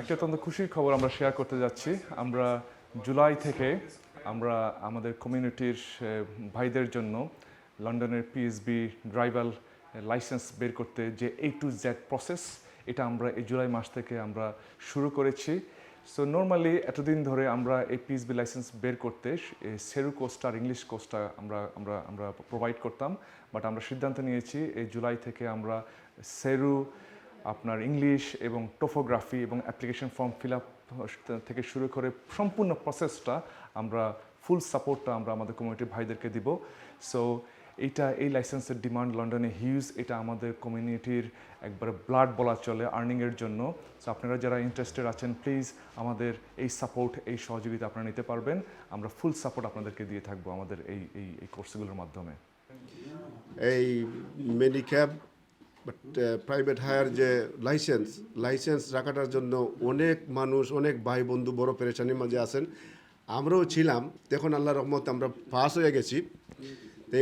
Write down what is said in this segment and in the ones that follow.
একটা অত্যন্ত খুশির খবর আমরা শেয়ার করতে যাচ্ছি। আমরা জুলাই থেকে আমরা আমাদের কমিউনিটির ভাইদের জন্য লন্ডনের পিএসবি ড্রাইভার লাইসেন্স বের করতে যে এ টু জেড প্রসেস এটা আমরা এই জুলাই মাস থেকে আমরা শুরু করেছি। সো নর্মালি এতদিন ধরে আমরা এই পিএসবি লাইসেন্স বের করতে সেরু কোর্সটা আর ইংলিশ কোর্সটা আমরা আমরা আমরা প্রোভাইড করতাম। বাট আমরা সিদ্ধান্ত নিয়েছি, এই জুলাই থেকে আমরা সেরু আপনার ইংলিশ এবং টোফোগ্রাফি এবং অ্যাপ্লিকেশন ফর্ম ফিল আপ থেকে শুরু করে সম্পূর্ণ প্রসেসটা আমরা ফুল সাপোর্টটা আমরা আমাদের কমিউনিটির ভাইদেরকে দিব। সো এইটা এই লাইসেন্সের ডিমান্ড লন্ডনে হিউজ এটা আমাদের কমিউনিটির একবারে ব্লাড বলা চলে আর্নিংয়ের জন্য। সো আপনারা যারা ইন্টারেস্টেড আছেন প্লিজ আমাদের এই সাপোর্ট এই সহযোগিতা আপনারা নিতে পারবেন। আমরা ফুল সাপোর্ট আপনাদেরকে দিয়ে থাকব আমাদের এই এই এই কোর্সগুলোর মাধ্যমে। এই মেডিক্যাব প্রাইভেট হায়ার যে লাইসেন্স লাইসেন্স রাখাটার জন্য অনেক মানুষ, অনেক ভাই বন্ধু বড় পেরেশানির মাঝে আছেন। আমরাও ছিলাম তখন আল্লাহ রহমত আমরা পাস হয়ে গেছি।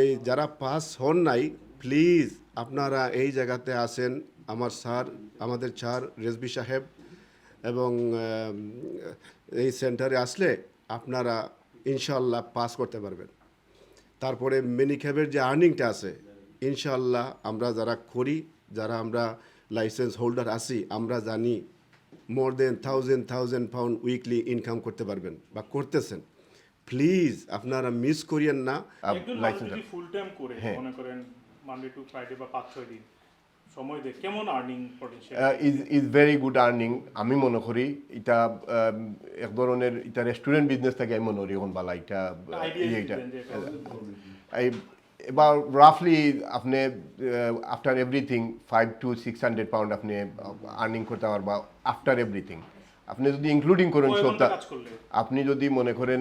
এই যারা পাস হন নাই প্লিজ আপনারা এই জায়গাতে আসেন, আমার স্যার, আমাদের স্যার রেজবি সাহেব এবং এই সেন্টারে আসলে আপনারা ইনশাল্লাহ পাস করতে পারবেন। তারপরে মিনিক্যাবের যে আর্নিংটা আছে ইনশাল্লাহ আমরা যারা করি যারা আমরা লাইসেন্স হোল্ডার আছি আমরা জানি more than thousand thousand pound weekly income করতে পারবেন বা করতেছেন। প্লিজ আপনারা মিস করিয়েন না। ফুল টাইম করে মনে করেন মানডে টু ফ্রাইডে বা পাঁচ ছয় দিন সময় দেয় কেমন earning potential is is very good earning আমি মনে করি এটা um, এক ধরনের এটা রেস্টুরেন্ট বিজনেস থেকে আমি মনে করি এখন বালা এটা এবার রাফলি আপনি after everything five to six hundred pound আপনি আর্নিং করতে পারবা আফটার এভরিথিং আপনি যদি ইনক্লুডিং করেন সপ্তাহ? আপনি যদি মনে করেন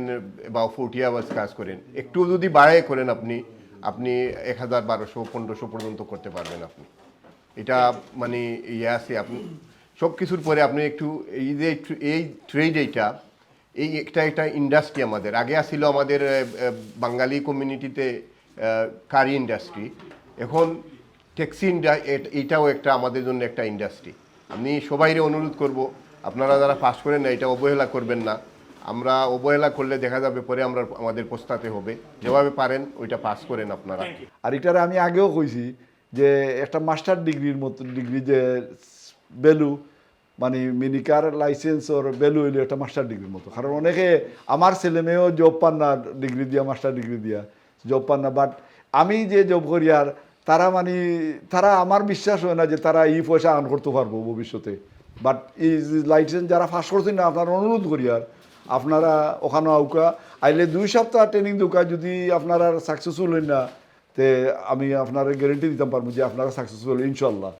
বা ফোরটি আওয়ার্স কাজ করেন একটু যদি বাড়াই করেন আপনি আপনি এক হাজার বারোশো পনেরোশো পর্যন্ত করতে পারবেন আপনি। এটা মানে ইয়ে আছে আপনি সব কিছুর পরে আপনি একটু এই যে এই ট্রেড এইটা এই একটা একটা ইন্ডাস্ট্রি আমাদের। আগে আসছিল আমাদের বাঙালি কমিউনিটিতে কারি ইন্ডাস্ট্রি এখন ট্যাক্সি এটাও একটা আমাদের জন্য একটা ইন্ডাস্ট্রি। আমি সবাইরে অনুরোধ করব আপনারা যারা পাস করেন না এটা অবহেলা করবেন না। আমরা অবহেলা করলে দেখা যাবে পরে আমরা আমাদের পস্তাতে হবে। যেভাবে পারেন ওইটা পাস করেন আপনারা। আর এটার আমি আগেও কইছি যে একটা মাস্টার ডিগ্রির মতো ডিগ্রি যে ভ্যালু মানে মিনিকার লাইসেন্স ওর ভ্যালু হইল একটা মাস্টার ডিগ্রির মতো। কারণ অনেকে আমার ছেলে মেয়েও জব পান না ডিগ্রি দিয়া মাস্টার ডিগ্রি দিয়া। জব পান না বাট আমি যে জব করি আর তারা মানে তারা আমার বিশ্বাস হয় না যে তারা এই পয়সা আর্ন করতে পারব ভবিষ্যতে। বাট এই লাইসেন্স যারা ফাঁস করছেন না, আপনারা অনুরোধ করি আর, আপনারা ওখানে আউকা, আইলে দুই সপ্তাহ ট্রেনিং দোকা যদি আপনারা সাকসেসফুল হন না, তে আমি আপনার গ্যারেন্টি দিতে পারব যে আপনারা সাকসেসফুল ইনশাল্লাহ